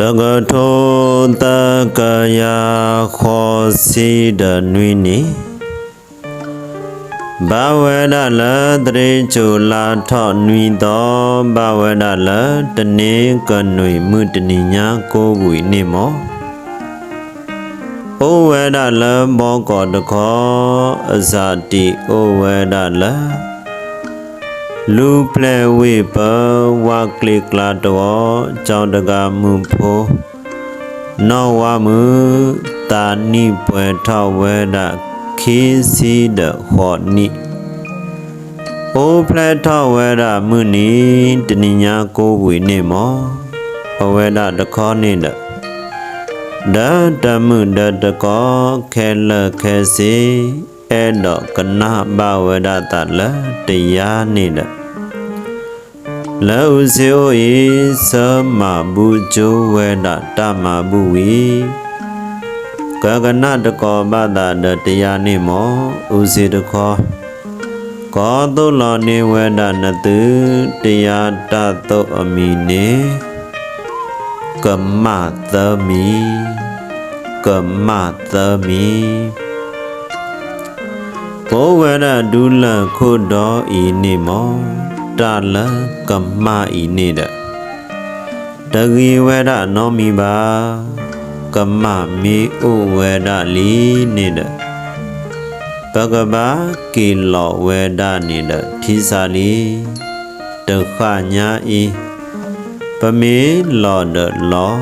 တကထောတကယာခောစီဒနွိနိဘဝဒလတရေချူလာထောနွိသောဘဝဒလတနေကနွိမှုတနိညာကိုဝိနိမောဩဝဒလမောကောတခောအဇာတိဩဝဒလ လူပလေဝိပဝကလိကလာတောကြောင့်တကမှုဖိုးနောဝမှုတာနိပွဲထောဝဲဒခေစီဒဟောနိအိုဖလက်ထောဝဲဒမှုနိတနိညာကိုဝေနေမောအဝဲဒတခောနိဒဒတမှုဒတကောခဲလခဲစီအဲ့တော့ကနဘဝဒတလတရားနိဒ လောဥစေဩဤသမဘူကျိုဝေဒတမဘူဝီကကနတကောပဒတတရားနိမောဥစေတခောကောသုလောနေဝေဒနတုတရားတတုအမိနေကမ္မသမိကမ္မသမိဘောဝရဒုလခုတော်ဤနိမော တလကမ္မဤနိဒတဂီဝရနောမိပါကမ္မမေဩဝရလီနိဒပကဘာကိလောဝဒနိဒထိစာလီဒုက္ခညာဤပမေလောဒလော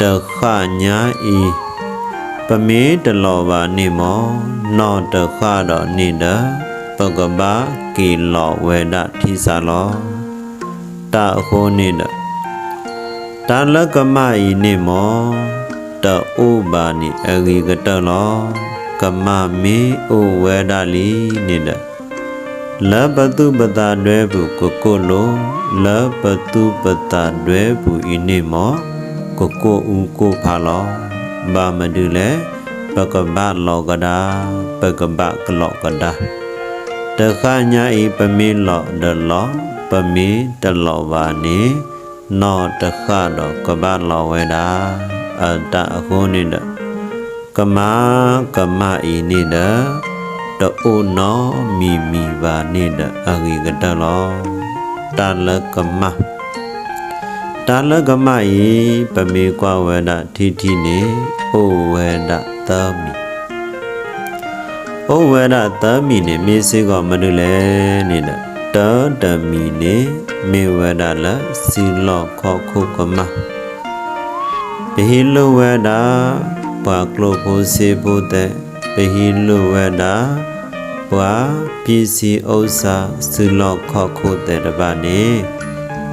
ဒုက္ခညာဤပမေတလောပါနိမောနောဒုက္ခတော်နိဒ ပကဘာကိလောဝဒထိစာလောတဟောနိဒတလကမဤနိမောတဥပါနိအဂိကတလောကမမေဩဝဒလီနိဒလဘတုပတာတွဲဘူးကိုကိုလိုလဘတုပတာတွဲဘူးဤနိမောကိုကိုဥကိုဖာလောဘာမဒုလေပကပလောကဒါပကပကလောကဒါတ ခညာဤပမေလောဒလောပမေတလောပါနိနောတခတော့ကပလောဝေဒာအတ္တအခုနိဒကမကမဤနိဒတောနောမိမိပါနိဒအဂိကတလောတလကမတလကမဤပမေကွာဝေဒထိထိနိဩဝေဒသမိ ဩဝေဒသမိနိမေစေကောမနုလေနိဒတောတမိနိမေဝေဒလစီလောခောခုကမဘိလဝေဒပါကလောဘုစေဘုတေဘိလဝေဒဘွာပစ္စည်းဥစ္စာစီလောခောခုတေတပါနိ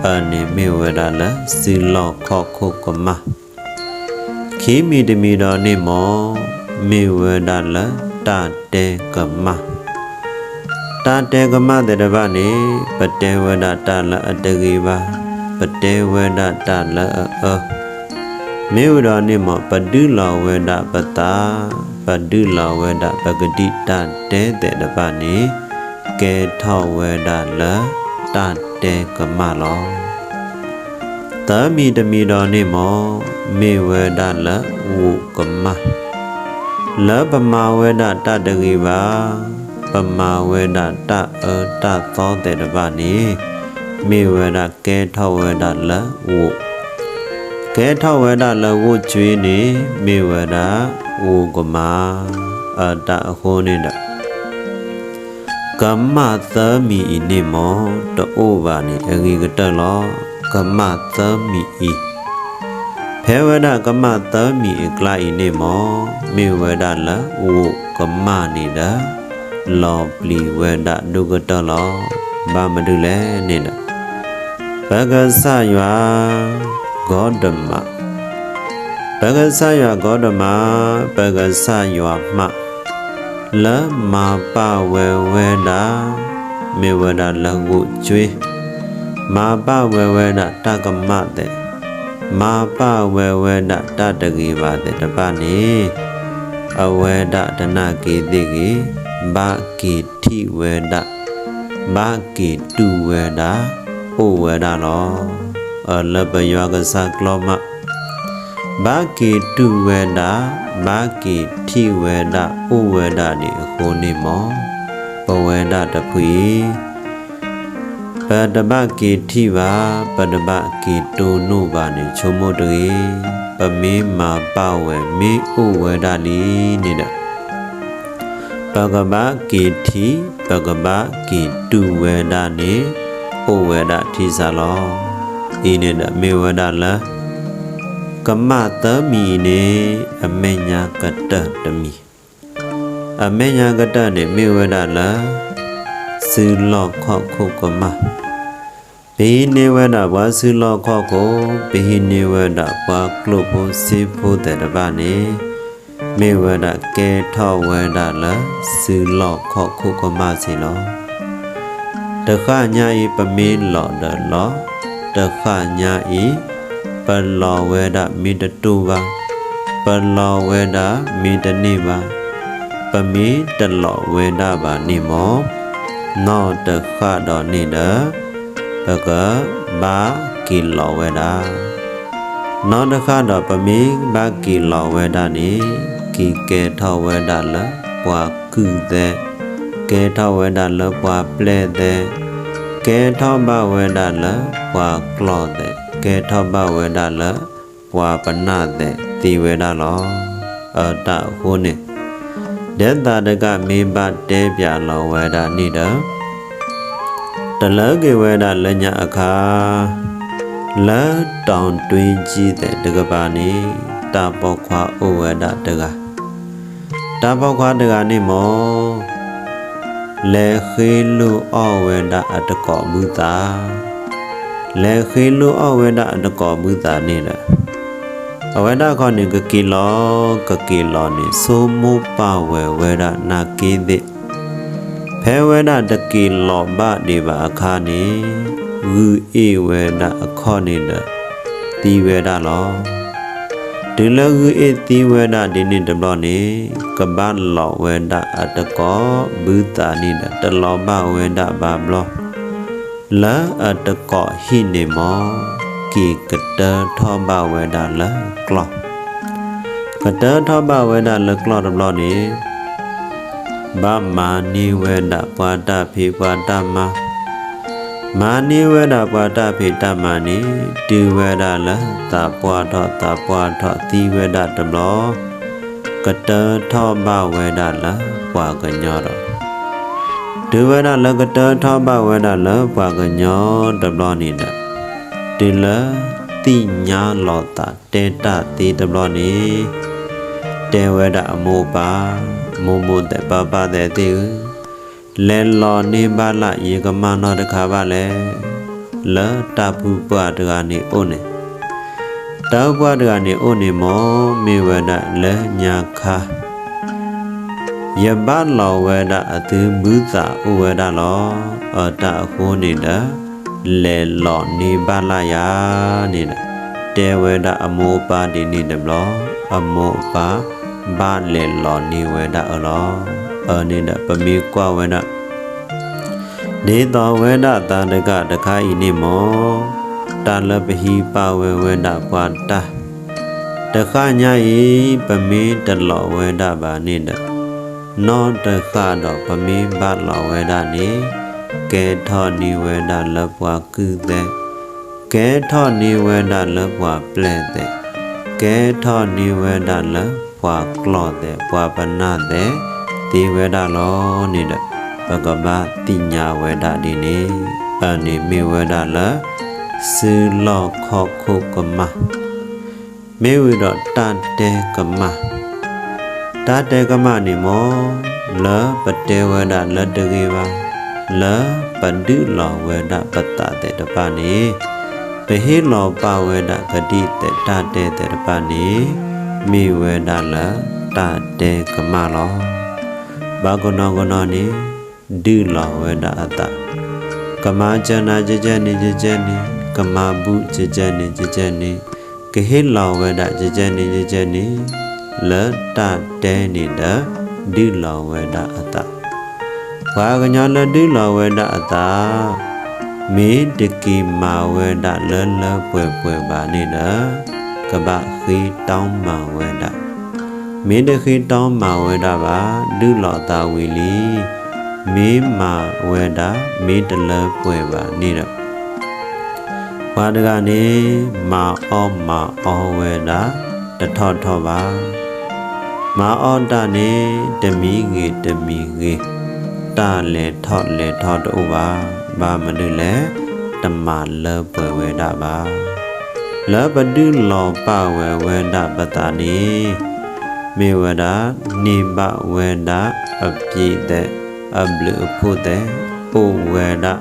အနေမေဝေဒလစီလောခောခုကမခိမိတမီတော်နိမော မေဝေဒလတတေကမတတေကမတေတပနိပတေဝဒတလအတဂိပါပတေဝဒတလအမေဝရနိမောပတုလောဝဒပတာပတုလောဝဒပဂတိတတေတေတပနိကေထောဝဒလတတေကမလောတမိတမိတော်နိမောမေဝဒလဝုကမ လပမဝဒတတဂိပါပမာဝေဒတအတသောတေတပနိမေဝဒကဲထောဝေဒလဝုကဲထောဝေဒလဝုကျွေးနေမေဝဒဝုကမအတအခေါနိဒကမ္မသမိဤနိမောတောဘာနိအဂိကတလောကမ္မသမိ ဤဖေဝဒကမ္မသမိဧကလာဤနိမောမေဝဒလဝုကမ္မနိဒလောပလီဝေဒဒုကတလောဘာမဒုလဲနေနဘဂဆယွာဂေါတမဘဂဆယွာဂေါတမဘဂဆယွာမလမပဝေဝေဒမေဝဒလဟုကျွေးမာပဝေဝေဒတကမတဲ့ မာပဝေဝေဒတတကေပါတဲ့တပနေအဝေဒတနကေတိကေဘာကေတိဝေဒဘာကေတုဝေဒဩဝေဒလောအလဘယောကစကလောမဘာကေတုဝေဒဘာကေထိဝေဒဥဝေဒနေအခုနေမောပဝေဒတဖွေ ပတပကေထိပါပတပကေတုနုပါနေချုံမတေပမေမာပဝေမေဥဝေဒလီနေတဲ့ပကပကေထိပကပကေတုဝေဒနေဥဝေဒထိစားလောဤနေတဲ့မေဝေဒလားကမတမီနေအမေညာကတတမီအမေညာကတနေမေဝဒလာ သုလောခောခုကမဘေနေဝဒဘွာသုလောခောကိုဘေနေဝဒဘွာကလုဖို့စေဖို့တဲ့တပါနေမေဝဒကဲထောဝဒလာသုလောခောခုကမစီလောတခညာဤပမေလောဒလောတခညာဤပလောဝေဒမိတတုပါပလောဝေဒမိတနိပါပမိတလောဝေဒပါနိမော နောတခတော်နိဒပကဘာကိလောဝေဒနောတခတော်ပမိဘာကိလောဝေဒနိကိကေထောဝေဒလပွာကုတဲ့ကေထောဝေဒလပွာပလေတဲ့ကေထောဘဝေဒလပွာကလောတဲ့ကဲထောပဝေဒလဘွာပနတဲ့တိဝေဒလောအတဟုနေ ဒေတာတကမေဘတဲပြလောဝေဒနိဒတလကေဝေဒလညအခါလတောင်တွင်ကြီးတဲ့တကပါနေတပောခွာဩဝေဒတကတပောခွာတကနေမောလေခေလူဩဝေဒအတကောမူတာလေခေလိုအဝေဒအတကောမူတာနေလ အဝေဒခေါနေကကီလောကကီလောနေဆိုမူပဝေဝေဒနာကေတိဖဲဝေဒတကီလောဘဒီပါအခါနေဝူအေဝေဒအခေါနေတတိဝေဒလောဒီလဝူအေတိဝေဒဒီနေတဘလောနေကပလောဝေဒအတကောဘူတာနေတလောဘဝေဒဘာဘလောလာအတကောဟိနေမော ကိကတထောဘဝေဒလာကလောကတထောဘဝေဒလာကလောတဘလောနေဘာမာနိဝေဒပွာတဖိပွာတမမာနိဝေဒပွာတဖိတမနိတိဝေဒလာတပွာထောတပွာထောတိဝေဒတဘလောကတထောဘဝေဒလာပွာကညောတော့ဒုဝရလကတထောပဝရလဘွာကညောတဘလနိဒ တိလတိညာလောတာတေတတိတဘလနိတေဝရအမောပါမောမောတပပတဲ့တိလဲလောနေပါလယေကမနောတခါပါလဲလတပူပွားတကနေအိုနေတောပွားတကနေအိုနေမောမေဝဒလဲညာခါယပလောဝဒအသူမူသာဥဝဒလောအတအခုနေတာ လေလောနေပါလာယာနေတာတေဝဒအမောပါဒီနေတယ်လောအမောပါဘာလေလောနေဝဒအလောအနေတာပမေကွာဝဒနေတော်ဝဒတာတကတခါဤနေမောတာလပဟိပါဝဝဒပွာတာတခညာဤပမေတလောဝဒပါနေတာနောတခတော့ပမေဘလောဝေဒနေ ကဲထောနိဝေဒလဘွားကုတဲ့ကဲထောနိဝေဒလဘွားပလဲတဲ့ကဲထောနိဝေဒလဘွားကလော့တဲ့ဘွားပနာတဲ့ဒီဝေဒလောနေတဲ့ဘဂဗတိညာဝေဒဒီနေအနေမေဝေဒလသုလောခောခုကမမေဝေဒတတေကမတတေကမနိမောလပတေဝဒလတကေပါ လပန္တုလောဝဒပတ္တတေတပနိပဟိလောပဝဒဂတိတေတတေတေတပနိမိဝဒလတတေကမလောဘာဂနောဂနောနိဒုလောဝဒအတကမဇနာကြကြနိကြကြနိကမบุကြကြနိကြကြနိကဟိလောဝဒကြကြနိကြကြနိလတတဲနိဒဒိလဝေဒအတ ဘာကညာလဒိလဝေဒအတမေတကိမာဝေဒလလပွေပွေပါနိဒကပခေတောင်းမာဝဲတာမင်းတခေတောင်းမာဝဲတာပါဒုလောတာဝီလီမေးမာဝဲတာမေးတလပွဲပါနေတော့ဘာတကနေမာအောမာအောဝဲတာတထော့ထော့ပါမာအောတာနေတမီငေတမီငေ တာလေထော့လေထော့တို့ပါဘာမလို့လဲတမလပွဲဝဲတာပါလဘဒုလောပဝဲဝဲတာပတနီမေဝဒနိဘဝဲတာအပြည့်တဲ့အဘလဖို့တဲ့ပုဝဲတာ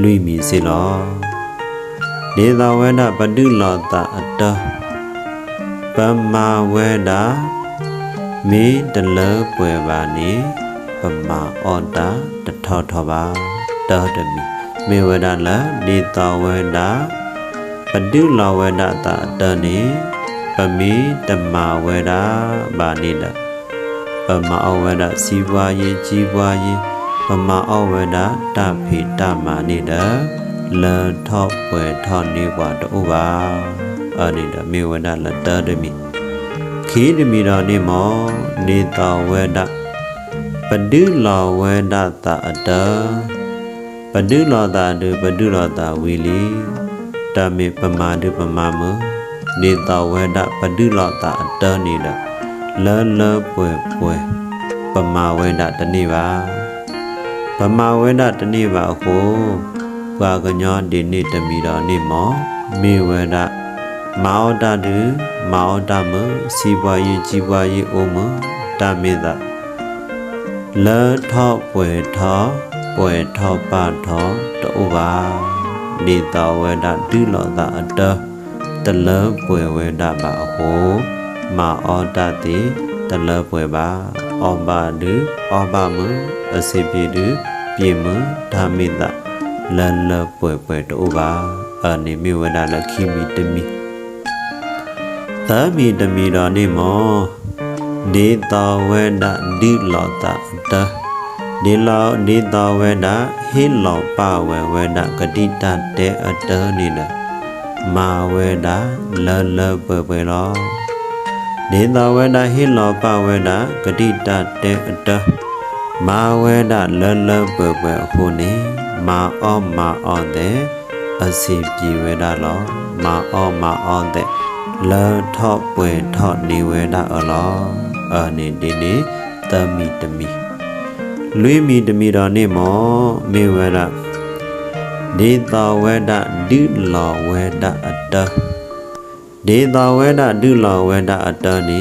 လွိမီစီလောဒေသဝဲတာပဒုလောတာအတပမဝဲတာမေတလပွဲပါနေ ပမာအော်တာတထောထောပါတောတမီမေဝဒလဒေသဝဲတာပဒုလောဝဲတာတာတနေပမီတမဝဲတာဗာနေတပမအဝဲတာစီပွားရေးကြီးပွားရေးပမအဝဲတာတဖိတမာနေတလထော့ပွဲထော့နေဘွားတူပါအနိတမေဝဒလတတမီခီတမီတော်နေမောနေတော်ဝဲတာ ပဒုလောဝဲတာတာအတပဒုလောတာဒုပဒုလောတာဝီလီတမေပမာဒုပမာမနေတော်ဝဲတာပဒုလောတာအတနေတာလလပွဲပွဲပမာဝဲတာတနေ့ပါပမာဝဲတာတနေ့ပါအခုဘွာကညောဒီနေ့တမီတော်နေ့မောမေဝဲတာမောတာဒုမောတာမစီပွားရေးကြီးပွားရေးအိုမတမေတာ လထော့ပွဲထော့ပွဲထော့ပါထော့တူပါနေတော်ဝဲတာဒုလောတာအတတလပွဲဝဲတာပါဟိုမာအောတတိတလပွဲပါအောပါဒုအောပါမအစိပြေဒုပြေမဓာမိတာလလပွဲပွဲတူပါအနေမြဝဒလခိမိတမိသမီတမိတော်နေမော ဒေတဝေဒဒီလောတာတဒီလောဒေတဝေဒဟိလောပဝေဝေဒဂတိတတေအတနိနမာဝေဒလလပွဲပွဲလောဒေတဝေဒဟိလောပဝေဒဂတိတတေအတမာဝေဒလလပွဲပွဲခုနေမာအောမာအောတဲ့အစီပြေဝေဒလောမာအောမာအောတဲ့လထော့ပွဲထော့နေဝေဒအလော အနေဒီနေတမိတမိလွေးမီတမိတော်နေမောမေဝရဒေတဝေဒဒုလောဝေဒအတဒေတဝေဒဒုလောဝေဒအတနေ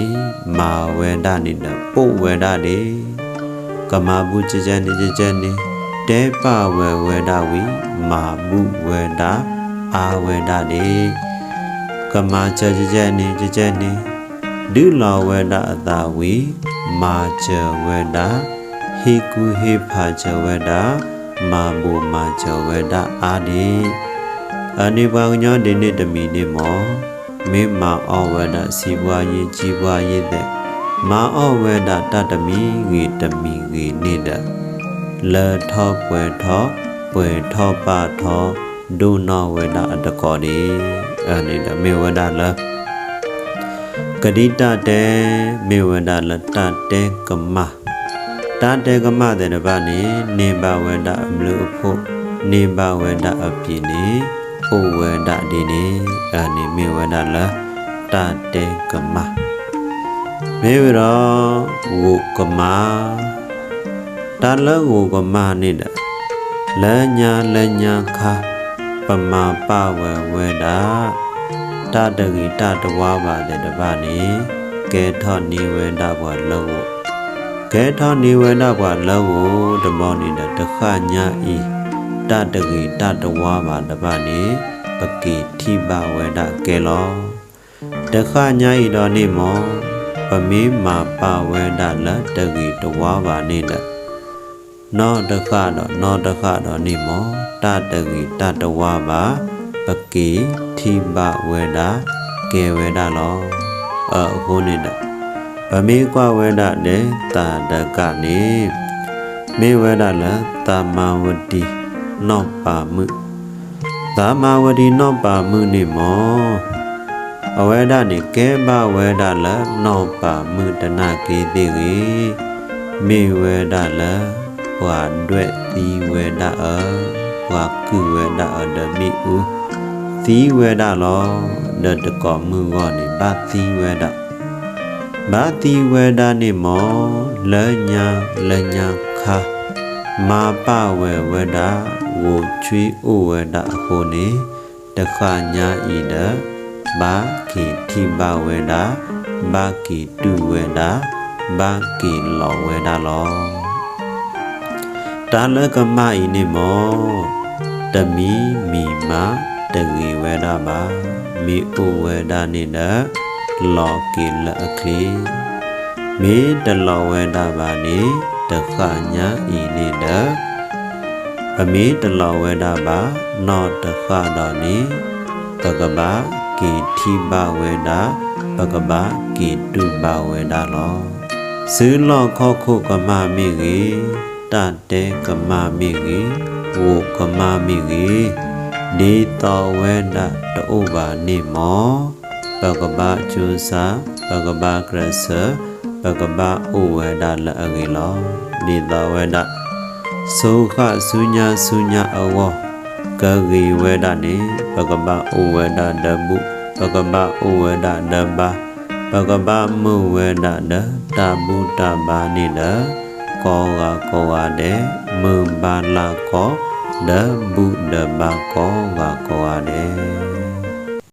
မာဝေဒနေနပုဝေဒနေကမာဘူးကြကြနေကြကြနေတေပဝေဝေဒဝီမာဘူးဝေဒအာဝေဒနေကမာကြကြကြနေကြကြနေ ဒုလဝေဒအတာဝီမာချဝေဒဟေကုဟေဖာချဝေဒမာဘူမာချဝေဒအာဒီအနေပါညောဒီနေ့တမီနေမောမေမာအောဝေဒစီပွားရေးကြီးပွားရေးတဲ့မာအောဝေဒတတမီငေတမီငေနေတဲ့လေထောပွဲထောပွဲထောပါထောဒုနောဝေဒအတကောဒီအနေနဲ့မေဝဒလား ကတိတတေမေဝဒလတတေကမတတေကမတဲ့တပနေနေဘဝဒအမလူဖို့နေဘဝဒအပြည့်နေဩဝဒဒီနေအနေမေဝဒလတတေကမမေဝရောဝုကမတလဝုကမနေတဲ့လညာလညာခပမပဝဝဒ တတဂိတတဝါပါတဲ့တပါနေကဲထောနိဝေဒဘွာလောကဲထောနိဝေဒဘွာလောဓမ္မောနေတဲ့တခညာဤတတဂိတတဝါပါတပါနေပကိထိပဝေဒကဲလောတခညာဤတော်နေမောပမေမာပဝေဒလတဂိတဝါပါနေတဲ့နောတခတော့နောတခတော့နေမောတတဂိတတဝါပါ ပကေထိပဝေဒကေဝေဒလောအခုနေတာဗမေကွဝေဒတဲ့တာတကနေမေဝေဒလတာမဝတိနောပါမှုတာမဝတိနောပါမှုနေမောအဝဲဒနေကဲပါဝဲဒလနောပါမှုတနာကေတိကေမေဝဲဒလဟွာဒွဲ့သီဝဲဒအဟွာကုဝဲဒအဒမိဥ သီဝဲဒလောဒတကောမှုကောနေဘာသီဝဲဒဘာတိဝဲဒနေမောလညာလညာခါမာပဝဲဝဲဒဝချွေဩဝဲဒဟိုနေတခညာဤဒဘာကိတိဘဝဲဒဘာကိတုဝဲဒဘာကိလောဝဲဒလောတာလကမဤနေမောတမီမီမာ တဂေဝဲဒဘာမိဩဝဲဒနေဒလောကိလအခလီမေတလောဝဲဒဘာနေတခညာဤနေဒအမေတလောဝဲဒဘာနောတခတော်နေတကဘာကေတိဘဝဲဒပကဘာကေတုဘဝဲဒလောဇืလောခောခုကမမိကေတတေကမမိကေဝကမမိကေ နေတော်ဝဲဒတောဘာနေမောပကဘာကျူစာပကဘာကရဆပကဘာဩဝဲဒလအငေလောနေတော်ဝဲဒသောခသုညာသုညာအဝကဂေဝဲဒနေပကပဩဝဲဒတပုပကပဩဝဲဒတပါပကပမုဝဲဒတတပုတပါနိဒကောကကောဝတဲ့မုပါလာကော ဒဗုဒဘာကောကကောဝတဲ့